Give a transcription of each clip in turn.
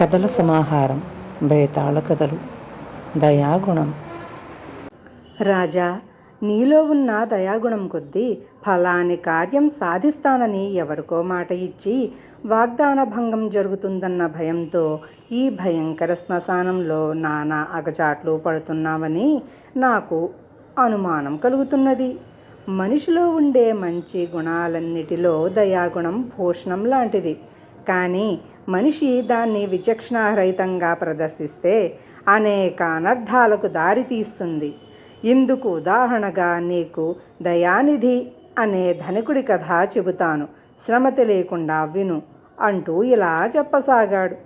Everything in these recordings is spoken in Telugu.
కథల సమాహారం బేతాళ కథలు దయాగుణం. రాజా నీలో ఉన్న దయాగుణం కొద్దీ ఫలాని కార్యం సాధిస్తానని ఎవరికో మాట ఇచ్చి వాగ్దాన భంగం జరుగుతుందన్న భయంతో ఈ భయంకర శ్మశానంలో నానా అగచాట్లు పడుతున్నావని నాకు అనుమానం కలుగుతున్నది. మనిషిలో ఉండే మంచి గుణాలన్నిటిలో దయాగుణం భూషణం లాంటిది. కానీ మనిషి దాన్ని విచక్షణారహితంగా ప్రదర్శిస్తే అనేక అనర్థాలకు దారితీస్తుంది ఇందుకు ఉదాహరణగా నీకు దయానిధి అనే ధనికుడి కథ చెబుతాను. శ్రమత లేకుండా విను అంటూ ఇలా చెప్పసాగాడు.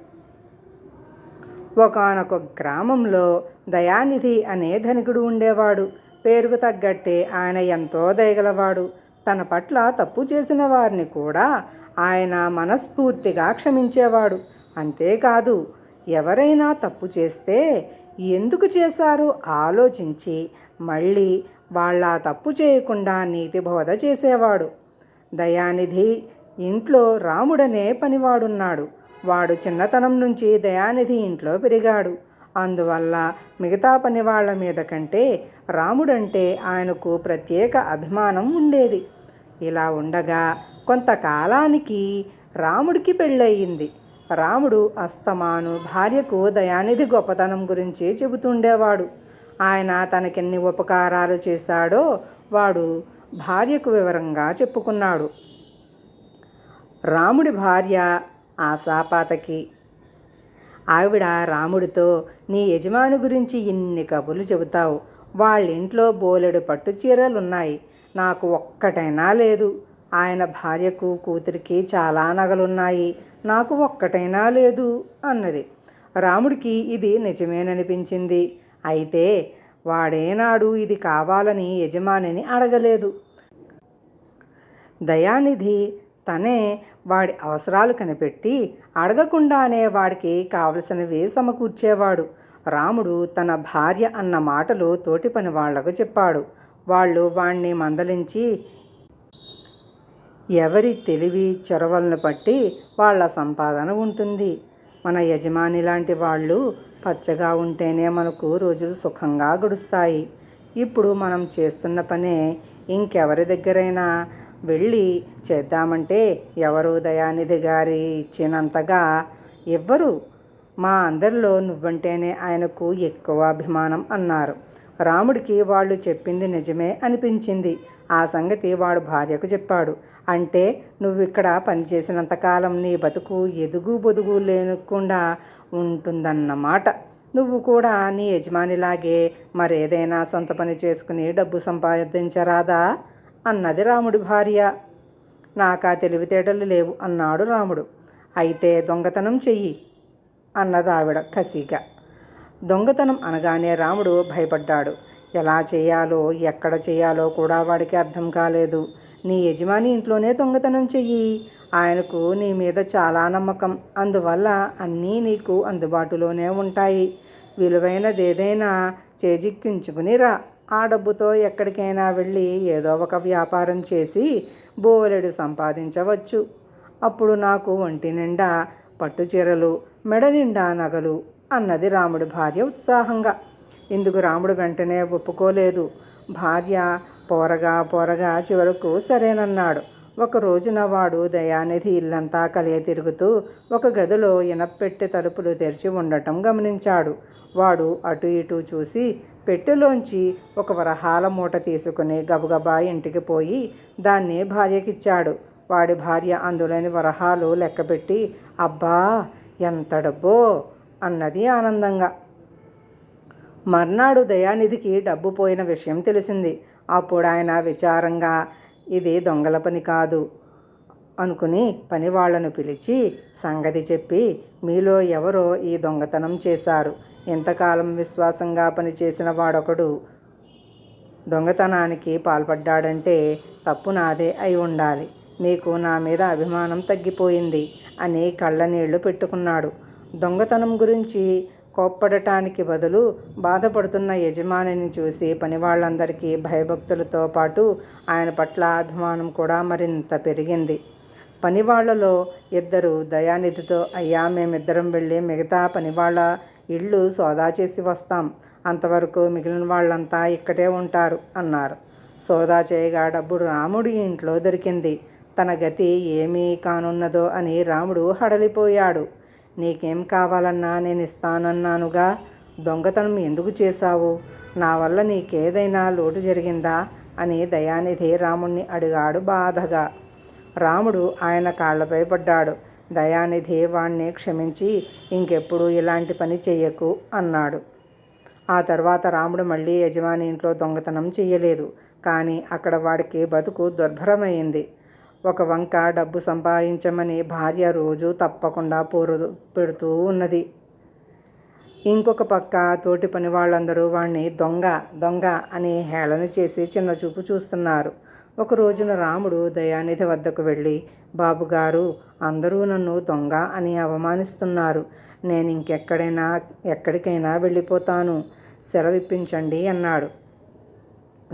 ఒకానొక గ్రామంలో దయానిధి అనే ధనికుడు ఉండేవాడు. పేరుకు తగ్గట్టే ఆయన ఎంతో దయగలవాడు. తన పట్ల తప్పు చేసిన వారిని కూడా ఆయన మనస్ఫూర్తిగా క్షమించేవాడు. అంతేకాదు ఎవరైనా తప్పు చేస్తే ఎందుకు చేశారో ఆలోచించి మళ్ళీ వాళ్ళ తప్పు చేయకుండా నీతి బోధ చేసేవాడు. దయానిధి ఇంట్లో రాముడనే పనివాడున్నాడు. వాడు చిన్నతనం నుంచి దయానిధి ఇంట్లో పెరిగాడు. అందువల్ల మిగతా పని వాళ్ళ మీద కంటే రాముడంటే ఆయనకు ప్రత్యేక అభిమానం ఉండేది. ఇలా ఉండగా కొంతకాలానికి రాముడికి పెళ్ళయింది. రాముడు అస్తమాను భార్యకు దయానిధి గొప్పతనం గురించి చెబుతుండేవాడు. ఆయన తనకెన్ని ఉపకారాలు చేశాడో వాడు భార్యకు వివరంగా చెప్పుకున్నాడు. రాముడి భార్య ఆశాపాతకి ఆవిడ రాముడితో నీ యజమాని గురించి ఇన్ని కబుర్లు చెబుతావు. వాళ్ళింట్లో బోలెడు పట్టు చీరలున్నాయి నాకు ఒక్కటైనా లేదు. ఆయన భార్యకు కూతురికి చాలా నగలున్నాయి. నాకు ఒక్కటైనా లేదు అన్నది. రాముడికి ఇది నిజమేననిపించింది. అయితే వాడేనాడు ఇది కావాలని యజమానిని అడగలేదు. దయానిధి తనే వాడి అవసరాలు కనిపెట్టి అడగకుండానే వాడికి కావలసినవి సమకూర్చేవాడు. రాముడు తన భార్య అన్న మాటలు తోటి పని వాళ్ళకు చెప్పాడు. వాళ్ళు వాణ్ణి మందలించి ఎవరి తెలివి చొరవలను బట్టి వాళ్ళ సంపాదన ఉంటుంది. మన యజమాని లాంటి వాళ్ళు పచ్చగా ఉంటేనే మనకు రోజులు సుఖంగా గడుస్తాయి. ఇప్పుడు మనం చేస్తున్న పనే ఇంకెవరి దగ్గరైనా వెళ్ళి చేద్దామంటే ఎవరు దయానిధి గారి ఇచ్చినంతగా ఇవ్వరు మా అందరిలో నువ్వంటేనే ఆయనకు ఎక్కువ అభిమానం అన్నారు. రాముడికి వాళ్ళు చెప్పింది నిజమే అనిపించింది. ఆ సంగతి వాడు భార్యకు చెప్పాడు. అంటే నువ్వు ఇక్కడ పనిచేసినంతకాలం నీ బతుకు ఎదుగు బొదుగు లేనకుండా ఉంటుందన్నమాట. నువ్వు కూడా నీ యజమానిలాగే మరేదైనా సొంత పని చేసుకుని డబ్బు సంపాదించరాదా? అన్నది రాముడి భార్య. నాకా తెలివితేటలు లేవు అన్నాడు రాముడు. అయితే దొంగతనం చెయ్యి అన్నది ఆవిడ కసిగా. దొంగతనం అనగానే రాముడు భయపడ్డాడు. ఎలా చేయాలో ఎక్కడ చేయాలో కూడా వాడికి అర్థం కాలేదు. నీ యజమాని ఇంట్లోనే దొంగతనం చెయ్యి. ఆయనకు నీ మీద చాలా నమ్మకం. అందువల్ల అన్నీ నీకు అందుబాటులోనే ఉంటాయి. విలువైనదేదైనా చేజిక్కించుకుని రా. ఆ డబ్బుతో ఎక్కడికైనా వెళ్ళి ఏదో ఒక వ్యాపారం చేసి బోలెడు సంపాదించవచ్చు. అప్పుడు నాకు ఒంటి నిండా పట్టుచీరలు మెడ నిండా నగలు అన్నది రాముడి భార్య ఉత్సాహంగా. ఇందుకు రాముడు వెంటనే ఒప్పుకోలేదు. భార్య పోరగా పోరగా చివరకు సరేనన్నాడు. ఒక రోజున వాడు దయానిధి ఇల్లంతా కలియ తిరుగుతూ ఒక గదిలో ఇనప్పెట్టె తలుపులు తెరిచి ఉండటం గమనించాడు. వాడు అటు ఇటు చూసి పెట్టెలోంచి ఒక వరహాల మూట తీసుకుని గబగబా ఇంటికి పోయి దాన్ని భార్యకిచ్చాడు. వాడి భార్య అందులోని వరహాలు లెక్కపెట్టి అబ్బా ఎంత డబ్బో! అన్నది ఆనందంగా. మర్నాడు దయానిధికి డబ్బు పోయిన విషయం తెలిసింది. అప్పుడు ఆయన విచారంగా ఇది దొంగల పని కాదు అనుకుని పని వాళ్ళను పిలిచి సంగతి చెప్పి మీలో ఎవరో ఈ దొంగతనం చేశారు. ఇంతకాలం విశ్వాసంగా పనిచేసిన వాడొకడు దొంగతనానికి పాల్పడ్డాడంటే తప్పు నాదే అయి ఉండాలి. మీకు నా మీద అభిమానం తగ్గిపోయింది అని కళ్ళనీళ్ళు పెట్టుకున్నాడు. దొంగతనం గురించి కోప్పడటానికి బదులు బాధపడుతున్న యజమానిని చూసి పని వాళ్ళందరికీ భయభక్తులతో పాటు ఆయన పట్ల అభిమానం కూడా మరింత పెరిగింది. పనివాళ్ళలో ఇద్దరు దయానిధితో అయ్యా మేమిద్దరం వెళ్ళి మిగతా పనివాళ్ళ ఇళ్ళు సోదా చేసి వస్తాం. అంతవరకు మిగిలిన వాళ్ళంతా ఇక్కడే ఉంటారు అన్నారు. సోదా చేయగా డబ్బు రాముడి ఇంట్లో దొరికింది. తన గతి ఏమీ కానున్నదో అని రాముడు హడలిపోయాడు. నీకేం కావాలన్నా నేను ఇస్తానన్నానుగా. దొంగతనం ఎందుకు చేశావు? నా వల్ల నీకేదైనా లోటు జరిగిందా? అని దయానిధి రాముణ్ణి అడిగాడు బాధగా. రాముడు ఆయన కాళ్ళపై పడ్డాడు. దయానిధి వాణ్ణి క్షమించి ఇంకెప్పుడు ఇలాంటి పని చెయ్యకు అన్నాడు. ఆ తర్వాత రాముడు మళ్ళీ యజమాని ఇంట్లో దొంగతనం చెయ్యలేదు. కానీ అక్కడ వాడికి బతుకు దుర్భరమైంది. ఒక వంక డబ్బు సంపాదించమని భార్య రోజు తప్పకుండా పోరు పెడుతూ ఉన్నది. ఇంకొక పక్క తోటి పని వాళ్ళందరూ వాణ్ణి దొంగ దొంగ అని హేళన చేసి చిన్న చూపు చూస్తున్నారు. ఒక రోజున రాముడు దయానిధి వద్దకు వెళ్ళి బాబుగారు అందరూ నన్ను దొంగ అని అవమానిస్తున్నారు. నేను ఇంకెక్కడైనా ఎక్కడికైనా వెళ్ళిపోతాను. సెలవిప్పించండి అన్నాడు.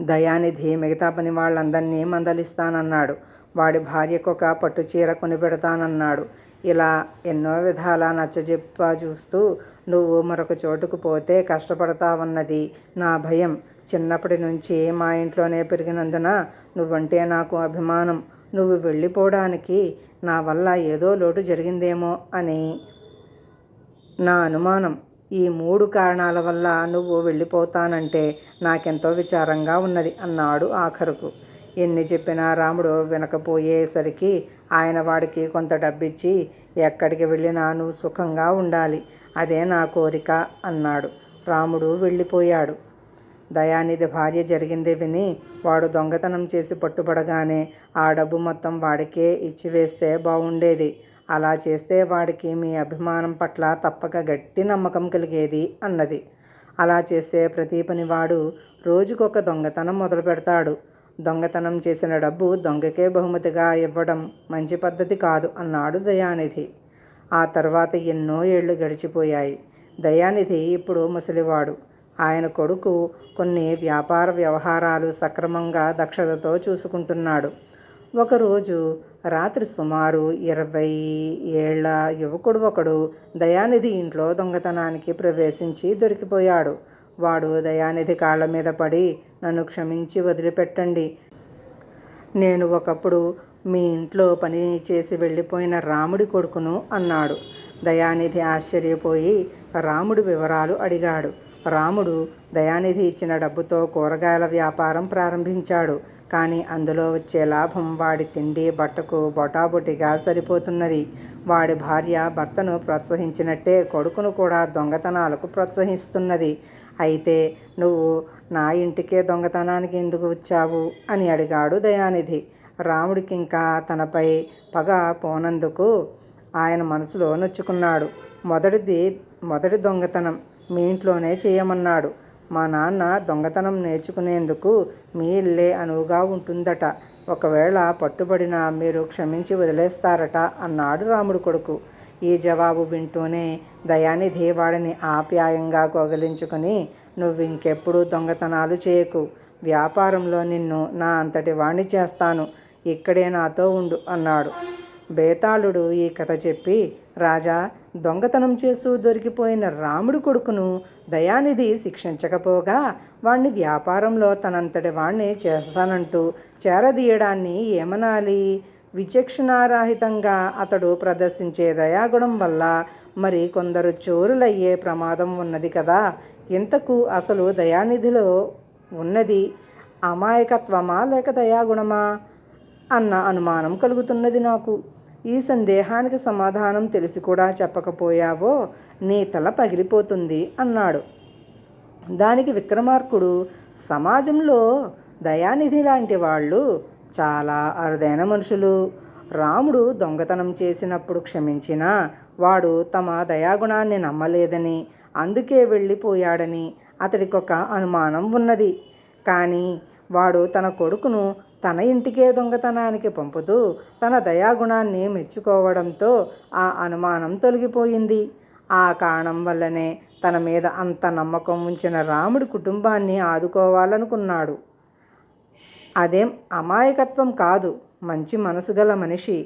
దయానిధి మిగతా పని వాళ్ళందరినీ మందలిస్తానన్నాడు. వాడి భార్యకు ఒక పట్టు చీర కొనిపెడతానన్నాడు. ఇలా ఎన్నో విధాల నచ్చజెప్ప చూస్తూ నువ్వు మరొక చోటుకు పోతే కష్టపడతావన్నది నా భయం. చిన్నప్పటి నుంచి మా ఇంట్లోనే పెరిగినందున నువ్వంటే నాకు అభిమానం. నువ్వు వెళ్ళిపోవడానికి నా వల్ల ఏదో లోటు జరిగిందేమో అని నా అనుమానం. ఈ మూడు కారణాల వల్ల నువ్వు వెళ్ళిపోతానంటే నాకెంతో విచారంగా ఉన్నది అన్నాడు ఆఖరుకు. ఎన్ని చెప్పినా రాముడు వినకపోయేసరికి ఆయన వాడికి కొంత డబ్బిచ్చి ఎక్కడికి వెళ్ళినా నువ్వు సుఖంగా ఉండాలి అదే నా కోరిక అన్నాడు. రాముడు వెళ్ళిపోయాడు. దయానిధి భార్య జరిగింది విని వాడు దొంగతనం చేసి పట్టుబడగానే ఆ డబ్బు మొత్తం వాడికే ఇచ్చివేస్తే బాగుండేది అలా చేస్తే వాడికి మీ అభిమానం పట్ల తప్పక గట్టి నమ్మకం కలిగేది అన్నది. అలా చేసే ప్రతి పనివాడు రోజుకొక దొంగతనం మొదలు పెడతాడు దొంగతనం చేసిన డబ్బు దొంగకే బహుమతిగా ఇవ్వడం మంచి పద్ధతి కాదు అన్నాడు దయానిధి. ఆ తర్వాత ఎన్నో ఏళ్ళు గడిచిపోయాయి. దయానిధి ఇప్పుడు ముసలివాడు. ఆయన కొడుకు కొన్ని వ్యాపార వ్యవహారాలు సక్రమంగా దక్షతతో చూసుకుంటున్నాడు. ఒకరోజు రాత్రి సుమారు ఇరవై ఏళ్ళ యువకుడు ఒకడు దయానిధి ఇంట్లో దొంగతనానికి ప్రవేశించి దొరికిపోయాడు. వాడు దయానిధి కాళ్ళ మీద పడి నన్ను క్షమించి వదిలిపెట్టండి. నేను ఒకప్పుడు మీ ఇంట్లో పని చేసి వెళ్ళిపోయిన రాముడి కొడుకును అన్నాడు. దయానిధి ఆశ్చర్యపోయి రాముడి వివరాలు అడిగాడు. రాముడు దయానిధి ఇచ్చిన డబ్బుతో కూరగాయల వ్యాపారం ప్రారంభించాడు. కానీ అందులో వచ్చే లాభం వాడి తిండి బట్టకు బొటాబొటిగా సరిపోతున్నది. వాడి భార్య భర్తను ప్రోత్సహించినట్టే కొడుకును కూడా దొంగతనాలకు ప్రోత్సహిస్తున్నది. అయితే నువ్వు నా ఇంటికే దొంగతనానికి ఎందుకు వచ్చావు? అని అడిగాడు దయానిధి. రాముడికి ఇంకా తనపై పగ పోనందుకు ఆయన మనసులో నొచ్చుకున్నాడు. మొదటిది మొదటి దొంగతనం. మీ ఇంట్లోనే చేయమన్నాడు. మా నాన్న దొంగతనం నేర్చుకునేందుకు మీ ఇల్లే అనువుగా ఉంటుందట. ఒకవేళ పట్టుబడినా మీరు క్షమించి వదిలేస్తారట అన్నాడు రాముడు కొడుకు. ఈ జవాబు వింటూనే దయానిధి వాడిని ఆప్యాయంగా కోగలించుకుని నువ్వు ఇంకెప్పుడు దొంగతనాలు చేయకు. వ్యాపారంలో నిన్ను నా అంతటి వాణ్ణి చేస్తాను. ఇక్కడే నాతో ఉండు అన్నాడు. బేతాళుడు ఈ కథ చెప్పి రాజా దొంగతనం చేస్తూ దొరికిపోయిన రాముడు కొడుకును దయానిధి శిక్షించకపోగా వాణ్ణి వ్యాపారంలో తనంతటి వాణ్ణి చేస్తానంటూ చేరదీయడాన్ని ఏమనాలి? విచక్షణారాహితంగా అతడు ప్రదర్శించే దయాగుణం వల్ల మరి కొందరు చోరులయ్యే ప్రమాదం ఉన్నది కదా. ఇంతకు అసలు దయానిధిలో ఉన్నది అమాయకత్వమా లేక దయాగుణమా? అన్న అనుమానం కలుగుతున్నది నాకు. ఈ సందేహానికి సమాధానం తెలిసి కూడా చెప్పకపోయావో నీ తల పగిలిపోతుంది అన్నాడు. దానికి విక్రమార్కుడు సమాజంలో దయానిధి లాంటి వాళ్ళు చాలా అరుదైన మనుషులు. రాముడు దొంగతనం చేసినప్పుడు క్షమించినా వాడు తమ దయాగుణాన్ని నమ్మలేదని అందుకే వెళ్ళిపోయాడని అతడికొక అనుమానం ఉన్నది. కానీ వాడు తన కొడుకును తన ఇంటికే దొంగతనానికి పంపుతూ తన దయాగుణాన్ని మెచ్చుకోవడంతో ఆ అనుమానం తొలగిపోయింది. ఆ కారణం వల్లనే తన మీద అంత నమ్మకం ఉంచిన రాముడి కుటుంబాన్ని ఆదుకోవాలనుకున్నాడు. అదేం అమాయకత్వం కాదు మంచి మనసు గల మనిషి.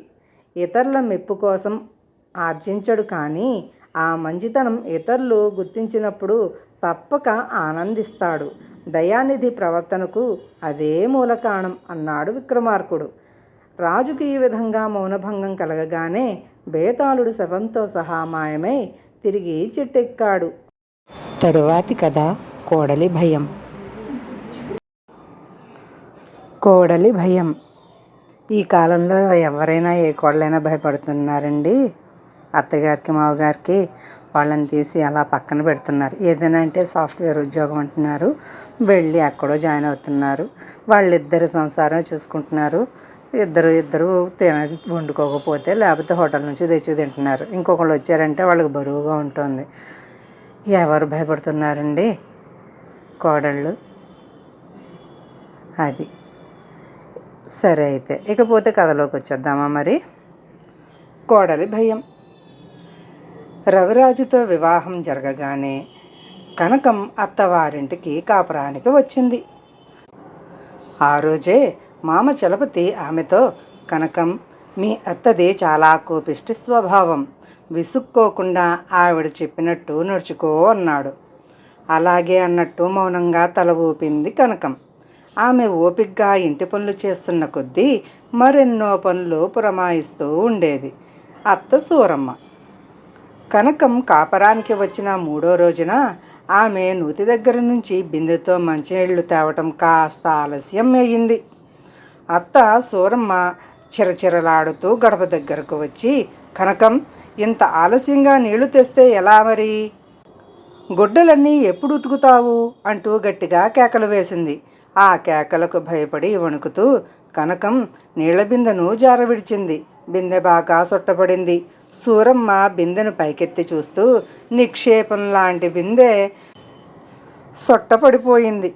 ఇతరుల మెప్పు కోసం ఆర్జించడు కానీ ఆ మంచితనం ఇతరులు గుర్తించినప్పుడు తప్పక ఆనందిస్తాడు. దయానిధి ప్రవర్తనకు అదే మూల కారణం అన్నాడు విక్రమార్కుడు. రాజుకు ఈ విధంగా మౌనభంగం కలగగానే బేతాళుడు శవంతో సహా మాయమై తిరిగి చెట్టెక్కాడు. తరువాతి కథ కోడలి భయం. కోడలి భయం. ఈ కాలంలో ఎవరైనా ఏ కోడలైనా భయపడుతున్నారండి? అత్తగారికి మావగారికి వాళ్ళని తీసి అలా పక్కన పెడుతున్నారు. ఏదైనా అంటే సాఫ్ట్వేర్ ఉద్యోగం అంటున్నారు. వెళ్ళి ఎక్కడో జాయిన్ అవుతున్నారు. వాళ్ళిద్దరు సంసారం చూసుకుంటున్నారు. ఇద్దరు ఇద్దరు తిన వండుకోకపోతే లేకపోతే హోటల్ నుంచి తెచ్చి తింటున్నారు. ఇంకొకళ్ళు వచ్చారంటే వాళ్ళకి బరువుగా ఉంటుంది. ఎవరు భయపడుతున్నారండి? కోడళ్ళు. అది. సరే అయితే. ఇకపోతే కథలోకి వచ్చేద్దామా మరి? కోడలి భయం. రవిరాజుతో వివాహం జరగగానే కనకం అత్తవారింటికి కాపురానికి వచ్చింది. ఆ రోజే మామ చలపతి ఆమెతో కనకం మీ అత్తది చాలా కోపిష్టి స్వభావం. విసుక్కోకుండా ఆవిడ చెప్పినట్టు నడుచుకో అన్నాడు. అలాగే అన్నట్టు మౌనంగా తల ఊపింది కనకం. ఆమె ఓపిగ్గా ఇంటి పనులు చేస్తున్న కొద్దీ మరెన్నో పనులు పురమాయిస్తూ ఉండేది. అత్త సూరమ్మ కనకం కాపరానికి వచ్చిన మూడో రోజున ఆమె నూతి దగ్గర నుంచి బిందెతో మంచినీళ్ళు తేవటం కాస్త ఆలస్యం అయ్యింది. అత్త సూరమ్మ చిరచిరలాడుతూ గడప దగ్గరకు వచ్చి కనకం ఇంత ఆలస్యంగా నీళ్ళు తెస్తే ఎలా మరి? గుడ్డలన్నీ ఎప్పుడు ఉతుకుతావు? అంటూ గట్టిగా కేకలు వేసింది. ఆ కేకలకు భయపడి వణుకుతూ కనకం నీళ్ళ బిందెను జారవిడిచింది. బిందె బాగా సొట్టబడింది సూరమ్మ బిందెను పైకెత్తి చూస్తూ నిక్షేపం లాంటి బిందె సొట్టపడిపోయింది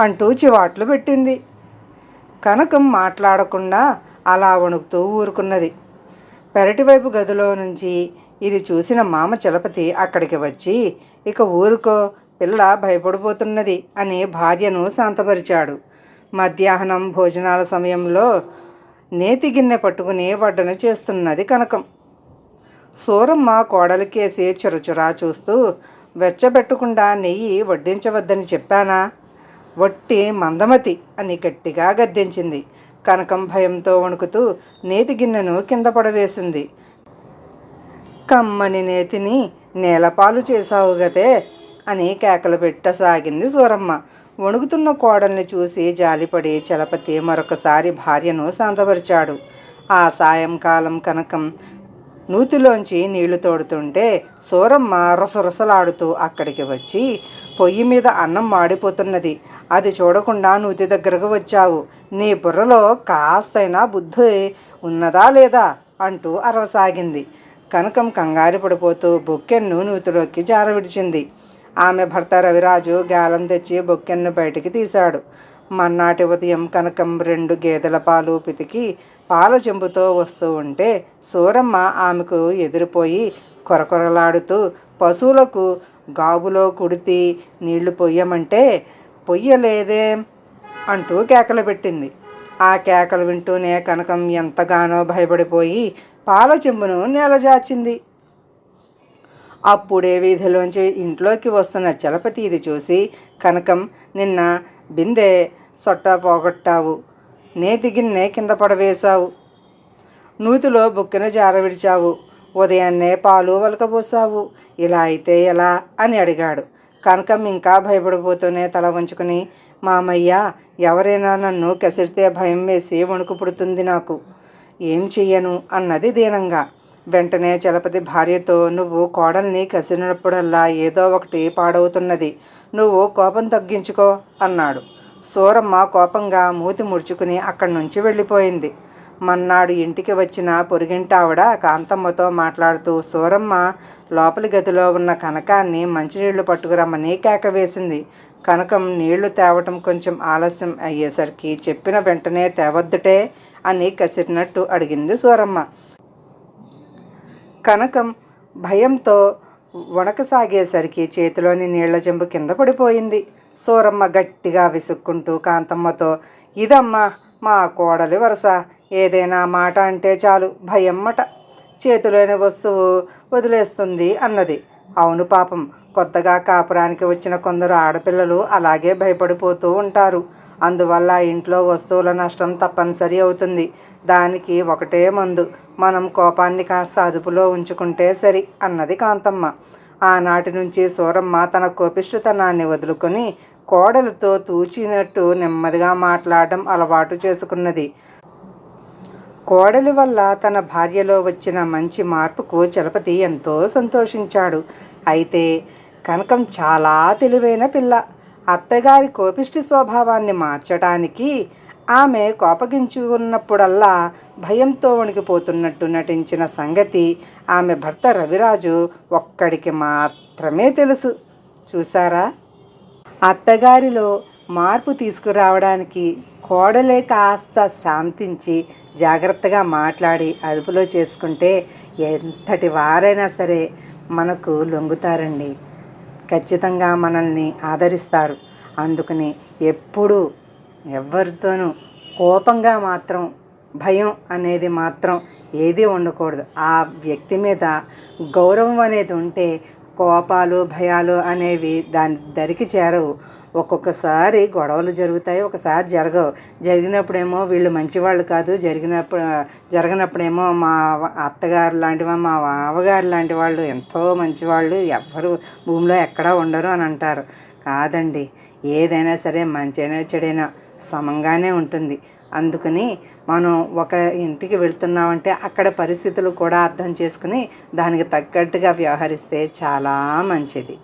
అంటూ చివాట్లు పెట్టింది. కనకం మాట్లాడకుండా అలా వణుకుతూ ఊరుకున్నది. పెరటివైపు గదిలో నుంచి ఇది చూసిన మామ చలపతి అక్కడికి వచ్చి ఇక ఊరుకో పిల్ల భయపడిపోతున్నది అని భార్యను శాంతపరిచాడు. మధ్యాహ్నం భోజనాల సమయంలో నేతి గిన్నె పట్టుకుని వడ్డన చేస్తున్నది కనకం. సూరమ్మ కోడలికేసి చురచురా చూస్తూ వెచ్చబెట్టకుండా నెయ్యి వడ్డించవద్దని చెప్పానా? వట్టి మందమతి అని గట్టిగా గద్దించింది. కనకం భయంతో వణుకుతూ నేతి గిన్నెను కింద పడవేసింది. కమ్మని నేతిని నేలపాలు చేసావు గదే అని కేకలు పెట్టసాగింది సూరమ్మ. వణుకుతున్న కోడల్ని చూసి జాలిపడి చలపతి మరొకసారి భార్యను శాంతపరిచాడు. ఆ సాయంకాలం కనకం నూతిలోంచి నీళ్ళు తోడుతుంటే సూరమ్మ రొసరొసలాడుతూ అక్కడికి వచ్చి పొయ్యి మీద అన్నం మాడిపోతున్నది. అది చూడకుండా నూతి దగ్గరకు వచ్చావు. నీ బుర్రలో కాస్తైనా బుద్ధి ఉన్నదా లేదా? అంటూ అరవసాగింది. కనకం కంగారు పడిపోతూ బొక్కెన్ను నూతిలోకి జారవిడిచింది. ఆమె భర్త రవిరాజు గాలం తెచ్చి బొక్కెన్ను బయటికి తీశాడు. మన్నాటి ఉదయం కనకం రెండు గేదెల పాలు పితికి పాల చెంబుతో వస్తూ ఉంటే సూరమ్మ ఆమెకు ఎదిరిపోయి కొరకొరలాడుతూ పశువులకు గాబులో కుడితి నీళ్ళు పొయ్యమంటే పొయ్యలేదే అంటూ కేకలు పెట్టింది. ఆ కేకలు వింటూనే కనకం ఎంతగానో భయపడిపోయి పాల చెంబును నేలజాచింది అప్పుడే వీధిలోంచి ఇంట్లోకి వస్తున్న చలపతి ఇది చూసి కనకం నిన్న బిందె సొట్ట పోగొట్టావు. నేతి గిన్నె కింద పడవేశావు. నూతిలో బుక్కన జార విడిచావు. ఉదయాన్నే పాలు వలకబోసావు. ఇలా అయితే ఎలా? అని అడిగాడు. కనకం ఇంకా భయపడిపోతూనే తల వంచుకుని మామయ్య ఎవరైనా నన్ను కసిరితే భయం వేసి వణుకు పుడుతుంది నాకు. ఏం చెయ్యను? అన్నది దీనంగా. వెంటనే చలపతి భార్యతో నువ్వు కోడల్ని కసిరినప్పుడల్లా ఏదో ఒకటి పాడవుతున్నది. నువ్వు కోపం తగ్గించుకో అన్నాడు. సూరమ్మ కోపంగా మూతి ముడుచుకుని అక్కడి నుంచి వెళ్ళిపోయింది. మన్నాడు ఇంటికి వచ్చిన పొరుగింటావిడ కాంతమ్మతో మాట్లాడుతూ సూరమ్మ లోపలి గదిలో ఉన్న కనకాన్ని మంచినీళ్ళు పట్టుకురమ్మని కేక వేసింది. కనకం నీళ్ళు తేవటం కొంచెం ఆలస్యం అయ్యేసరికి చెప్పిన వెంటనే తేవద్దుటే అని కసిరినట్టు అడిగింది సూరమ్మ. కనకం భయంతో వణకసాగేసరికి చేతిలోని నీళ్ళ చెంబు కింద పడిపోయింది. సూరమ్మ గట్టిగా విసుక్కుంటూ కాంతమ్మతో ఇదమ్మా మా కోడలి వరుస ఏదైనా మాట అంటే చాలు భయమ్మట. చేతిలోని వస్తువు వదిలేస్తుంది అన్నది. అవును పాపం కొత్తగా కాపురానికి వచ్చిన కొందరు ఆడపిల్లలు అలాగే భయపడిపోతూ ఉంటారు. అందువల్ల ఇంట్లో వస్తువుల నష్టం తప్పనిసరి అవుతుంది. దానికి ఒకటే మందు. మనం కోపాన్ని కాస్త అదుపులో ఉంచుకుంటే సరి అన్నది కాంతమ్మ. ఆనాటి నుంచి సూరమ్మ తన కోపిష్ఠతనాన్ని వదులుకొని కోడలతో తూచినట్టు నెమ్మదిగా మాట్లాడడం అలవాటు చేసుకున్నది. కోడలి వల్ల తన భార్యలో వచ్చిన మంచి మార్పుకు చలపతి ఎంతో సంతోషించాడు. అయితే కనకం చాలా తెలివైన పిల్ల. అత్తగారి కోపిష్టి స్వభావాన్ని మార్చడానికి ఆమె కోపగించుకున్నప్పుడల్లా భయంతో వణికిపోతున్నట్టు నటించిన సంగతి ఆమె భర్త రవిరాజు ఒక్కడికి మాత్రమే తెలుసు. చూసారా అత్తగారిలో మార్పు తీసుకురావడానికి కోడలే కాస్త శాంతించి జాగ్రత్తగా మాట్లాడి అదుపులో చేసుకుంటే ఎంతటి వారైనా సరే మనకు లొంగుతారండి. ఖచ్చితంగా మనల్ని ఆదరిస్తారు. అందుకని ఎప్పుడూ ఎవరితోనూ కోపంగా మాత్రం భయం అనేది మాత్రం ఏదీ ఉండకూడదు. ఆ వ్యక్తి మీద గౌరవం అనేది ఉంటే కోపాలు భయాలు అనేవి దాని దరికి చేరవు. ఒక్కొక్కసారి గొడవలు జరుగుతాయి ఒకసారి జరగవు. జరిగినప్పుడేమో వీళ్ళు మంచివాళ్ళు కాదు జరిగినప్పుడు జరగనప్పుడేమో మా అత్తగారు లాంటి మా మావగారు లాంటి వాళ్ళు ఎంతో మంచివాళ్ళు ఎవ్వరు భూమిలో ఎక్కడా ఉండరు అని అంటారు. కాదండి ఏదైనా సరే మంచైనా చెడైనా సమంగానే ఉంటుంది. అందుకని మనం ఒక ఇంటికి వెళ్తున్నామంటే అక్కడ పరిస్థితులు కూడా అర్థం చేసుకుని దానికి తగ్గట్టుగా వ్యవహరిస్తే చాలా మంచిది.